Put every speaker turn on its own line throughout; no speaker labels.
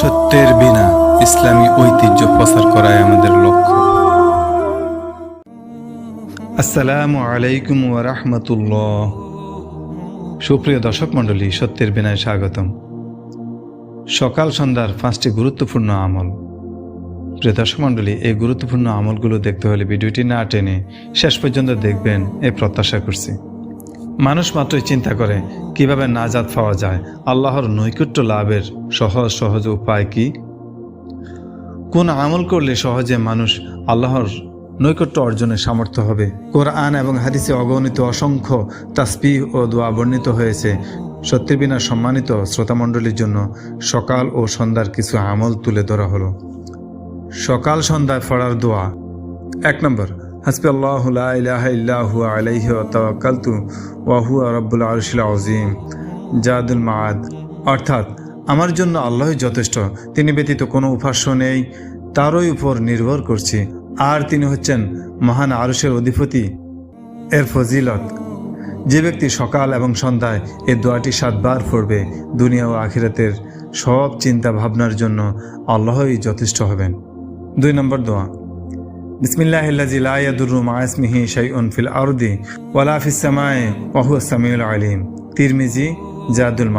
সত্যের বিনা ইসলামী ঐতিহ্য প্রচার করাই আমাদের লক্ষ্য। আসসালামু আলাইকুম রাহমাতুল্লাহ। সুপ্রিয় দর্শক মণ্ডলী, সত্যের বিনায় স্বাগতম। সকাল সন্ধ্যার পাঁচটি গুরুত্বপূর্ণ আমল। প্রিয় দর্শক মণ্ডলী, এই গুরুত্বপূর্ণ আমলগুলো দেখতে হলে ভিডিওটি না টেনে শেষ পর্যন্ত দেখবেন, এ প্রত্যাশা করছি। মানুষ মাত্রই চিন্তা করে, কীভাবে নাজাত পাওয়া যায়? আল্লাহর নৈকট্য লাভের সহজ সহজ উপায় কি? কোন আমল করলে সহজে মানুষ আল্লাহর নৈকট্য অর্জনের সামর্থ্য হবে? কোরআন এবং হাদিসে অগণিত অসংখ্য তাসবিহ ও দোয়া বর্ণিত হয়েছে। সত্যের বিনা সম্মানিত শ্রোতামণ্ডলীর জন্য সকাল ও সন্ধ্যার কিছু আমল তুলে ধরা হলো। সকাল সন্ধ্যায় ফড়ার দোয়া। এক নম্বর হাসবি আল্লাহ ইলাহা রাব্বুল আরশিল আযীম। জাদুল মাআদ। অর্থাৎ, আমার জন্য আল্লাহই যথেষ্ট, তিনি ব্যতীত কোনো উপাস্য নেই, তারই উপর নির্ভর করছি। আর তিনি হচ্ছেন মহান আরশের অধিপতি, এর ফজিলত। যে ব্যক্তি সকাল এবং সন্ধ্যায় এই দোয়াটি সাতবার পড়বে, দুনিয়া ও আখিরাতের সব চিন্তা ভাবনার জন্য আল্লাহই যথেষ্ট হবেন। দুই নম্বর দোয়া। সামিউল তিরমিজি, জাদুল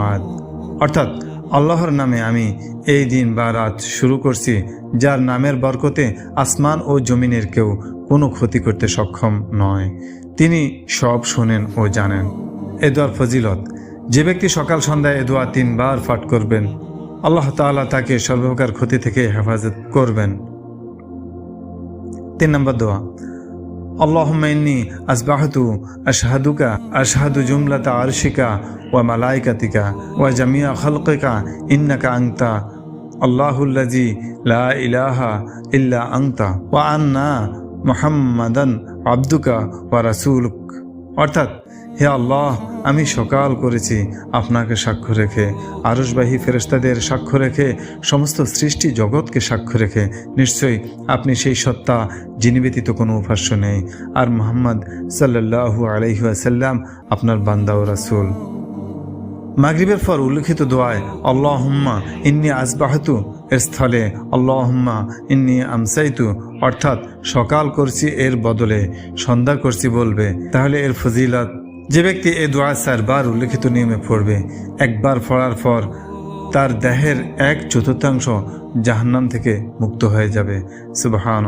অর্থাৎ আল্লাহর নামে আমি এই দিন বা রাত শুরু করছি, যার নামের বরকতে আসমান ও জমিনের কেউ কোনো ক্ষতি করতে সক্ষম নয়। তিনি সব শোনেন ও জানেন। এ দোয়ার ফজিলত, যে ব্যক্তি সকাল সন্ধ্যায় এ দোয়া তিনবার পাঠ করবেন, আল্লাহ তাআলা তাকে সর্বপ্রকার ক্ষতি থেকে হেফাজত করবেন। তিন নম্বর দোয়া। আল্লাহমাইনি আসবাহতু আশহাদুকা, আশহাদু জুমলাতা আরশিকা ওয়া মালাইকাতিকা ওয়া জামিয়া খালকিকা ইন্নাকা আংতা আল্লাহুল্লাজি লা ইলাহা ইল্লা আংতা ওয়া আন্না মোহাম্মাদান আব্দুকা ওয়া রাসুলুক। অর্থাৎ, হে আল্লাহ আমি সকাল করেছি আপনাকে সাক্ষ্য রেখে, আরসবাহী ফেরেস্তাদের সাক্ষ্য রেখে, সমস্ত সৃষ্টি জগৎকে সাক্ষ্য রেখে। নিশ্চয়ই আপনি সেই সত্তা যিনি ব্যতীত কোনো উপাস্য নেই। আর মোহাম্মদ সাল্লাহু আলহিহাসাল্লাম আপনার বান্দা ও রাসুল। মাগরিবের পর উল্লিখিত দোয়ায় আল্লাহ হুম্মা ইন্নি আসবাহতু এর স্থলে আল্লাহ হুম্মা ইন্নি আমসাইতু অর্থাৎ সকাল করছি এর বদলে, সন্ধ্যা করছি বলবে। তাহলে এর ফজিলত যে ব্যক্তি এ দোয়া চারবার উল্লিখিত নিয়মে পড়বে, একবার পড়ার পর তার দেহের এক চতুর্থাংশ জাহান্নাম থেকে মুক্ত হয়ে যাবে। সুবাহান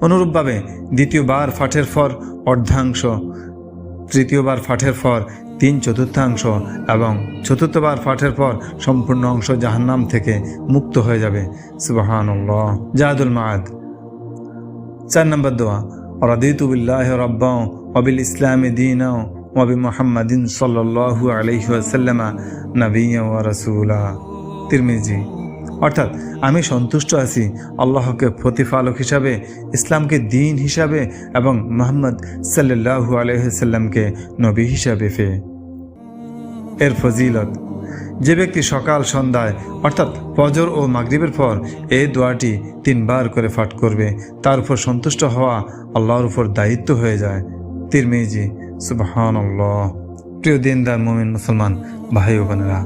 অনুরূপভাবে দ্বিতীয়বার ফাটের পর অর্ধাংশ, তৃতীয়বার ফাটের পর তিন চতুর্থাংশ এবং চতুর্থবার পাঠের পর সম্পূর্ণ অংশ জাহান্নাম থেকে মুক্ত হয়ে যাবে। সুবাহান জাহাদুল মাদ চার নম্বর দোয়া। রদিতুবিল্লাহ রব্বাও অবিল ইসলামী দিন ওবি মোহাম্মদিন সাল্লু আলহিহাসাল্লামা নবীয় রসুলা তিরমিজি অর্থাৎ আমি সন্তুষ্ট আছি আল্লাহকে প্রতিফালক হিসাবে, ইসলামকে দিন হিসাবে এবং মোহাম্মদ সাল্লাহু আলহিসাল্লামকে নবী হিসাবে ফে এর ফজিলত, যে ব্যক্তি সকাল, সন্ধ্যায়, অর্থাৎ ফজর ও মাগরিবের পর এই দোয়াটি তিনবার করে পাঠ করবে, তার উপর সন্তুষ্ট হওয়া আল্লাহর উপর দায়িত্ব হয়ে যায়। তিরমিজি সুবহান আল্লাহ প্রিয় দিনদার মোমিন মুসলমান ভাই ও বোনেরা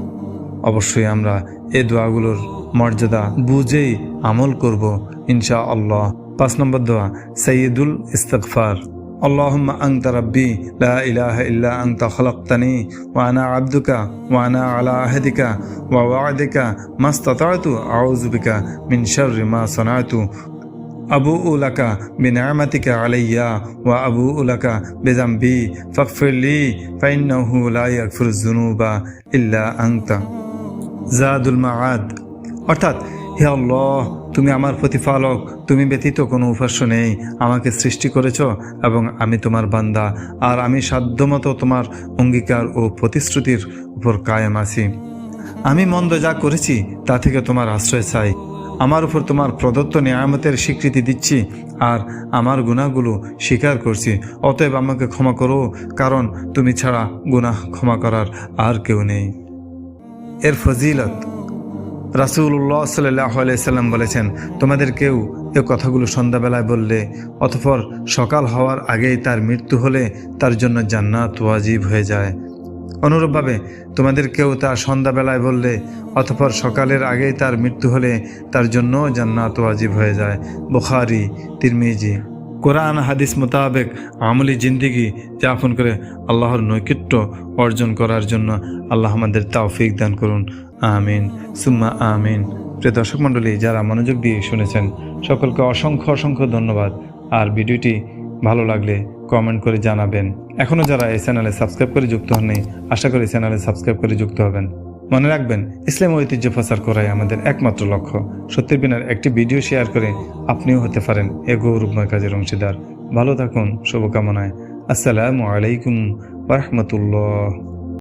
অবশ্যই আমরা এই দোয়াগুলোর মর্যাদা বুঝেই আমল করব ইনশা আল্লাহ পাঁচ নম্বর দোয়া সৈয়দুল ইস্তফার اللهم أنت ربي لا إله إلا أنت خلقتني وأنا عبدك وأنا على عهدك ووعدك ما استطعت أعوذ بك من شر ما صنعت আবু উলাকা বিনামাতিকা আলাইয়া ওয়া আবু উলাকা বেজাম্বি ফকফিরলি ফাইন্নাহু লা ইয়াগফিরু যুনুবা ইল্লা আনতা জাদুল মাআদ। অর্থাৎ, হে আল্লাহ, তুমি আমার প্রতিপালক, তুমি ব্যতীত কোনো উপাস্য নেই, আমাকে সৃষ্টি করেছ এবং আমি তোমার বান্দা, আর আমি সাধ্যমতো তোমার অঙ্গীকার ও প্রতিশ্রুতির উপর কায়েম আছি। আমি মন্দ যা করেছি, তা থেকে তোমার আশ্রয় চাই। আমার উপর তোমার প্রদত্ত নিয়ামতের স্বীকৃতি দিচ্ছি আর আমার গুণাগুলো স্বীকার করছি। অতএব আমাকে ক্ষমা করো, কারণ তুমি ছাড়া গুনাহ ক্ষমা করার আর কেউ নেই। এর ফজিলত রাসুল্লাহ সাল্লাহ সাল্লাম বলেছেন, তোমাদের কেউ এ কথাগুলো সন্ধ্যাবেলায় বললে, অতঃপর সকাল হওয়ার আগেই তার মৃত্যু হলে তার জন্য জান্নাত ওয়াজিব হয়ে যায়। অনুরূপভাবে তোমাদের কেউ তা সন্ধ্যাবেলায় বললে, অতপর সকালের আগেই তার মৃত্যু হলে তার জন্য জান্নাত ওয়াজিব হয়ে যায়। বুখারি, তিরমিজি। কোরআন, হাদিস মোতাবেক আমলি জিন্দিগি যাপন করে আল্লাহর নৈকট্য অর্জন করার জন্য আল্লাহ আমাদের তাওফিক দান করুন। আমিন। সুম্মা আমিন। প্রিয় দর্শক মণ্ডলী, যারা মনোযোগ দিয়ে শুনেছেন, সকলকে অসংখ্য অসংখ্য ধন্যবাদ। আর ভিডিওটি ভালো লাগলে কমেন্ট করে জানাবেন। এখনও যারা এই চ্যানেলে সাবস্ক্রাইব করে যুক্ত হননি, আশা করি চ্যানেলে সাবস্ক্রাইব করে যুক্ত হবেন। মনে রাখবেন, ইসলাম ঐতিহ্য প্রচার করাই আমাদের একমাত্র লক্ষ্য। সত্যের বিনার একটি ভিডিও শেয়ার করে আপনিও হতে পারেন এ গৌরবময় কাজের অংশীদার। ভালো থাকুন, শুভকামনায়। আসসালামু আলাইকুম রহমতুল্লাহ।